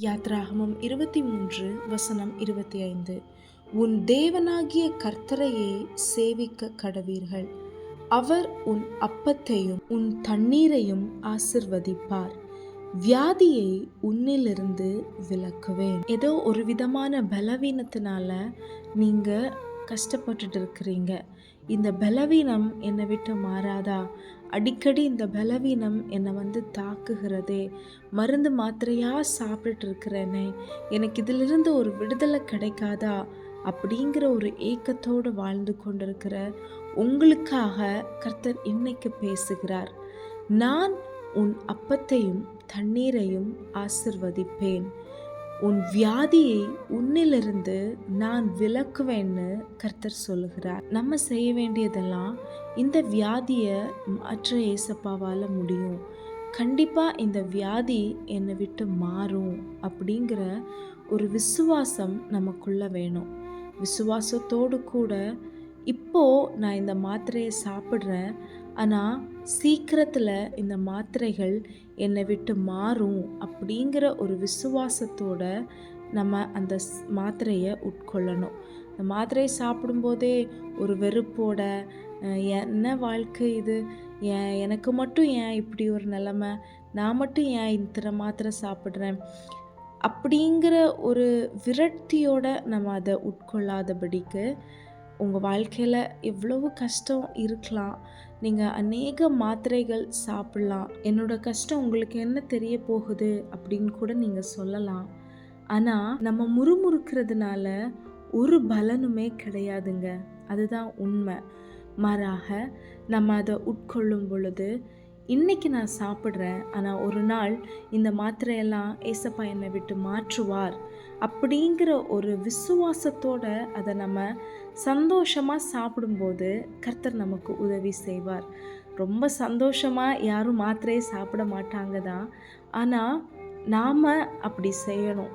யாத்ராகமம் இருபத்தி மூன்று வசனம் இருபத்தி ஐந்து. உன் தேவனாகிய கர்த்தரையே சேவிக்க கடவீர்கள். அவர் உன் அப்பத்தையும் உன் தண்ணீரையும் ஆசிர்வதிப்பார். வியாதியை உன்னிலிருந்து விலக்குவேன். ஏதோ ஒரு விதமான பலவீனத்தினால நீங்கள் கஷ்டப்பட்டுட்டு இருக்கிறீங்க. இந்த பலவீனம் என்னை விட்டு மாறாதா? அடிக்கடி இந்த பலவீனம் என்னை வந்து தாக்குகிறதே. மருந்து மாத்திரையாக சாப்பிட்டுட்டு இருக்கிறேனே எனக்கு இதிலிருந்து ஒரு விடுதலை கிடைக்காதா? அப்படிங்கிற ஒரு ஏக்கத்தோடு வாழ்ந்து கொண்டிருக்கிற உங்களுக்காக கர்த்தர் இன்னைக்கு பேசுகிறார். நான் உன் அப்பத்தையும் தண்ணீரையும் ஆசிர்வதிப்பேன். உன் வியாதியை உன்னிலிருந்து நான் விலக்குவேன்னு கர்த்தர் சொல்லுகிறார். நம்ம செய்ய வேண்டியதெல்லாம் இந்த வியாதியை மாற்ற ஏசப்பாவால் முடியும். கண்டிப்பாக இந்த வியாதி என்னை விட்டு மாறும் அப்படிங்கிற ஒரு விசுவாசம் நமக்குள்ள வேணும். விசுவாசத்தோடு கூட இப்போது நான் இந்த மாத்திரையை சாப்பிட்றேன் ஆனால் சீக்கிரத்தில் இந்த மாத்திரைகள் என்னை விட்டு மாறும் அப்படிங்கிற ஒரு விசுவாசத்தோட நம்ம அந்த ஸ்- மாத்திரையை உட்கொள்ளணும். இந்த மாத்திரையை சாப்பிடும்போதே ஒரு வெறுப்போட என்ன வாழ்க்கை இது? ஏன் எனக்கு மட்டும் ஏன் இப்படி ஒரு நிலமை? நான் மட்டும் ஏன் இத்தனை மாத்திரை சாப்பிட்றேன்? அப்படிங்கிற ஒரு விரக்தியோட நம்ம அதை உட்கொள்ளாதபடிக்கு உங்கள் வாழ்க்கையில் எவ்வளவு கஷ்டம் இருக்கலாம். நீங்கள் அநேக மாத்திரைகள் சாப்பிட்லாம். என்னோட கஷ்டம் உங்களுக்கு என்ன தெரிய போகுது அப்படின்னு கூட நீங்கள் சொல்லலாம். ஆனால் நம்ம முறுமுறுக்கிறதுனால ஒரு பலனுமே கிடையாதுங்க. அதுதான் உண்மை. மாறாக நம்ம அதை உட்கொள்ளும் பொழுது இன்னைக்கு நான் சாப்பிட்றேன் ஆனால் ஒரு நாள் இந்த மாத்திரையெல்லாம் ஏசப்பா என்னை விட்டு மாற்றுவார் அப்படிங்கிற ஒரு விசுவாசத்தோடு அதை நம்ம சந்தோஷமாக சாப்பிடும்போது கர்த்தர் நமக்கு உதவி செய்வார். ரொம்ப சந்தோஷமாக யாரும் மாத்திரையை சாப்பிட மாட்டாங்க தான் ஆனால் நாம் அப்படி செய்யணும்.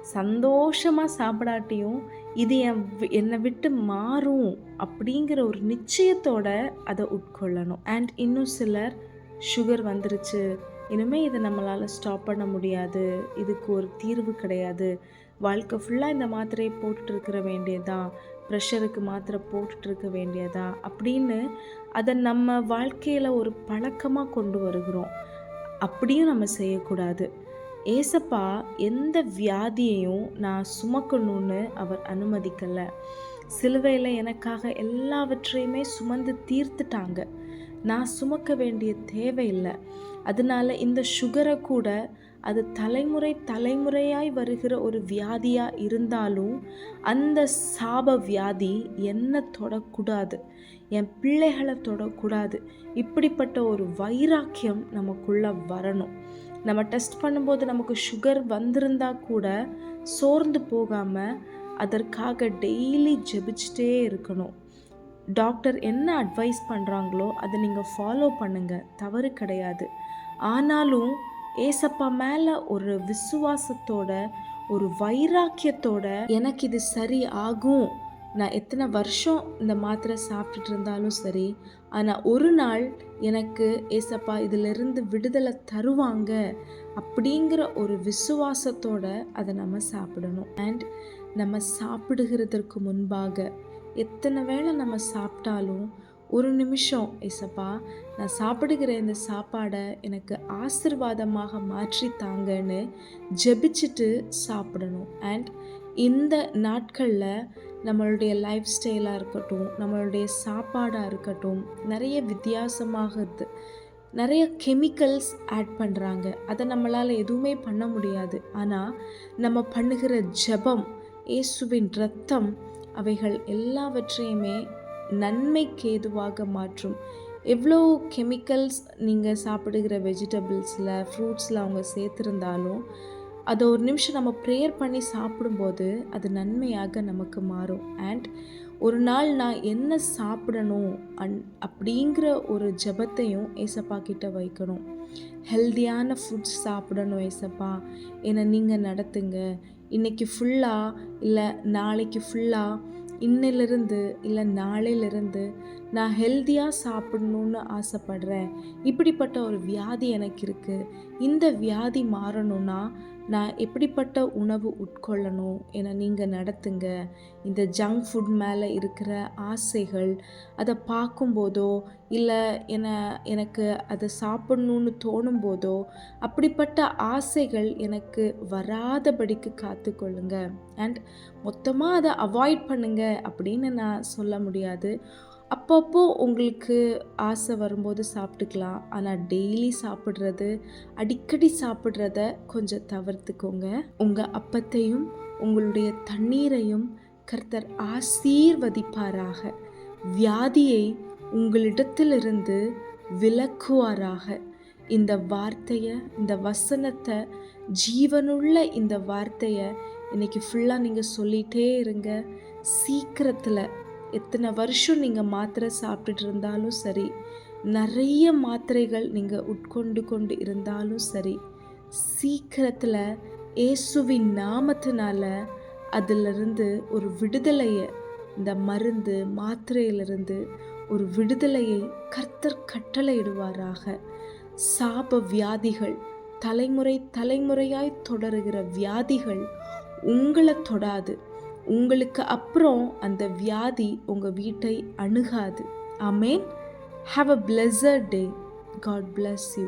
சந்தோஷமாக சாப்பிடாட்டியும் இது என் வி- என்னை விட்டு மாறும் அப்படிங்கிற ஒரு நிச்சயத்தோட அதை உட்கொள்ளணும். அண்ட் இன்னும் சிலர் சுகர் வந்துருச்சு. இனிமேல் இதை நம்மளால் ஸ்டாப் பண்ண முடியாது. இதுக்கு ஒரு தீர்வு கிடையாது. வாழ்க்கை ஃபுல்லாக இந்த மாத்திரையை போட்டுட்ருக்கிற வேண்டியதான் ப்ரெஷருக்கு மாத்திரை போட்டுட்ருக்க வேண்டியதா? அப்படின்னு அதை நம்ம வாழ்க்கையில் ஒரு பழக்கமாக கொண்டு வருகிறோம். அப்படியும் நம்ம செய்யக்கூடாது. ஏசப்பா எந்த வியாதியையும் நான் சுமக்கணும்னு அவர் அனுமதிக்கலை. சிலுவையில் எனக்காக எல்லாவற்றையுமே சுமந்து தீர்த்துட்டாங்க. நான் சுமக்க வேண்டிய தேவையில்லை அதனால இந்த சுகரை கூட அது தலைமுறை தலைமுறையாய் வருகிற ஒரு வியாதியாக இருந்தாலும் அந்த சாப வியாதி என்ன தொடக்கூடாது. என் பிள்ளைகளை தொடக்கூடாது. இப்படிப்பட்ட ஒரு வைராக்கியம் நமக்குள்ளே வரணும். நம்ம டெஸ்ட் பண்ணும்போது நமக்கு சுகர் வந்திருந்தா கூட சோர்ந்து போகாமல் அதற்காக டெய்லி ஜெபிச்சிட்டே இருக்கணும். டாக்டர் என்ன அட்வைஸ் பண்ணுறாங்களோ அதை நீங்கள் ஃபாலோ பண்ணுங்கள் தவறு கிடையாது. ஆனாலும் ஏசப்பா மேலே ஒரு விசுவாசத்தோட ஒரு வைராக்கியத்தோட எனக்கு இது சரி ஆகும். நான் எத்தனை வருஷம் இந்த மாத்திரை சாப்பிட்டுட்டு இருந்தாலும் சரி ஆனால் ஒரு நாள் எனக்கு ஏசப்பா இதிலிருந்து விடுதலை தருவாங்க அப்படிங்கிற ஒரு விசுவாசத்தோட அதை நம்ம சாப்பிடணும். அண்ட் நம்ம சாப்பிடுகிறதற்கு முன்பாக எத்தனை வேளை நம்ம சாப்பிட்டாலும் ஒரு நிமிஷம் ஏசப்பா நான் சாப்பிடுகிற இந்த சாப்பாடை எனக்கு ஆசிர்வாதமாக மாற்றி தாங்கன்னு ஜெபிச்சுட்டு சாப்பிடணும். அண்ட் இந்த நாட்களில் நம்மளுடைய லைஃப் ஸ்டைலாக இருக்கட்டும் நம்மளுடைய சாப்பாடாக இருக்கட்டும் நிறைய வித்தியாசமாகுது நிறைய கெமிக்கல்ஸ் ஆட் பண்ணுறாங்க அதை நம்மளால் எதுவுமே பண்ண முடியாது. ஆனால் நம்ம பண்ணுகிற ஜெபம் இயேசுவின் ரத்தம் அவைகள் எல்லாவற்றையுமே நன்மைக்கு ஏதுவாக மாற்றும். எவ்வளோ கெமிக்கல்ஸ் நீங்கள் சாப்பிடுகிற வெஜிடபிள்ஸில் ஃப்ரூட்ஸில் அவங்க சேர்த்துருந்தாலும் அதை ஒரு நிமிஷம் நம்ம ப்ரேயர் பண்ணி சாப்பிடும்போது அது நன்மையாக நமக்கு மாறும். அண்ட் ஒரு நாள் நான் என்ன சாப்பிடணும் அன் அப்படிங்கிற ஒரு ஜெபத்தையும் ஏசப்பா கிட்ட வைக்கணும். ஹெல்தியான ஃபுட்ஸ் சாப்பிடணும் ஏசப்பா. என்னை நீங்கள் நடத்துங்க. இன்னைக்கு ஃபுல்லாக இல்லை நாளைக்கு ஃபுல்லாக இன்னிலிருந்து இல்லை நாளையிலிருந்து நான் ஹெல்த்தியாக சாப்பிடணும்னு ஆசைப்படுறேன். இப்படிப்பட்ட ஒரு வியாதி எனக்கு இருக்குது இந்த வியாதி மாறணும்னா நான் எப்படிப்பட்ட உணவு உட்கொள்ளணும் என நீங்கள் நடத்துங்க. இந்த ஜங்க் ஃபுட் மேலே இருக்கிற ஆசைகள் அதை பார்க்கும்போதோ இல்லை என எனக்கு அதை சாப்பிட்ணுன்னு தோணும் போதோ அப்படிப்பட்ட ஆசைகள் எனக்கு வராதபடிக்கு காத்துக்கொள்ளுங்க. அண்ட் மொத்தமாக அதை அவாய்ட் பண்ணுங்க அப்படின்னு நான் சொல்ல முடியாது. அப்பப்போ உங்களுக்கு ஆசை வரும்போது சாப்பிட்டுக்கலாம். ஆனால் டெய்லி சாப்பிட்றது அடிக்கடி சாப்பிட்றத கொஞ்சம் தவிர்த்துக்கோங்க. உங்கள் அப்பத்தையும் உங்களுடைய தண்ணீரையும் கர்த்தர் ஆசீர்வதிப்பாராக. வியாதியை உங்களிடத்திலிருந்து விலக்குவாராக. இந்த வார்த்தையை இந்த வசனத்தை ஜீவனுள்ள இந்த வார்த்தையை இன்னைக்கு ஃபுல்லாக நீங்கள் சொல்லிகிட்டே இருங்க. சீக்கிரத்தில் எத்தனை வருஷம் நீங்கள் மாத்திரை சாப்பிட்டுட்டு இருந்தாலும் சரி நிறைய மாத்திரைகள் நீங்கள் உட்கொண்டு கொண்டு இருந்தாலும் சரி சீக்கிரத்தில் இயேசுவின் நாமத்தினால அதிலிருந்து ஒரு விடுதலையை இந்த மருந்து மாத்திரையிலிருந்து ஒரு விடுதலையை கர்த்தர் கட்டளையிடுவாராக. சாப வியாதிகள் தலைமுறை தலைமுறையாய் தொடருகிற வியாதிகள் உங்களை தொடாது. உங்களுக்கு அப்புறம் அந்த வியாதி உங்கள் வீட்டை அணுகாது. Amen have a pleasure day God bless you